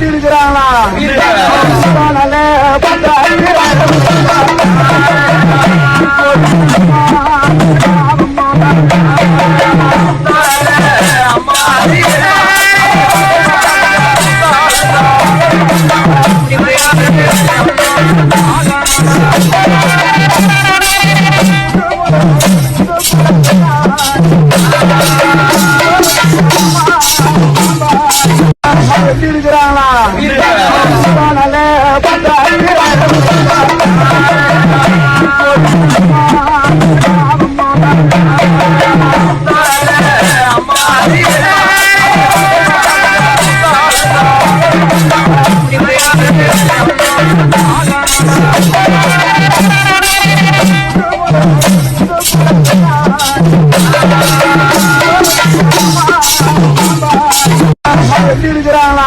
இருக்கிறாங்களா நல்ல இருக்கிறாங்களா இருக்கிறாங்களா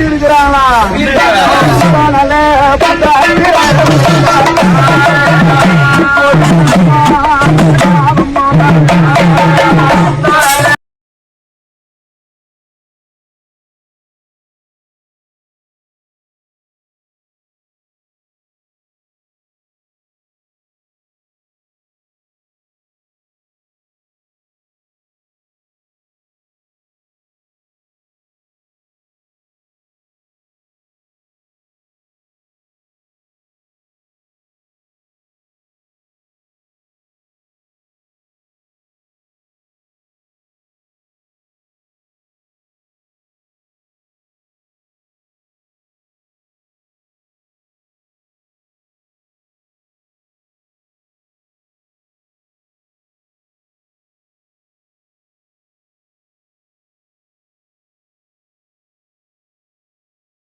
இருக்கிறாங்களா நல்ல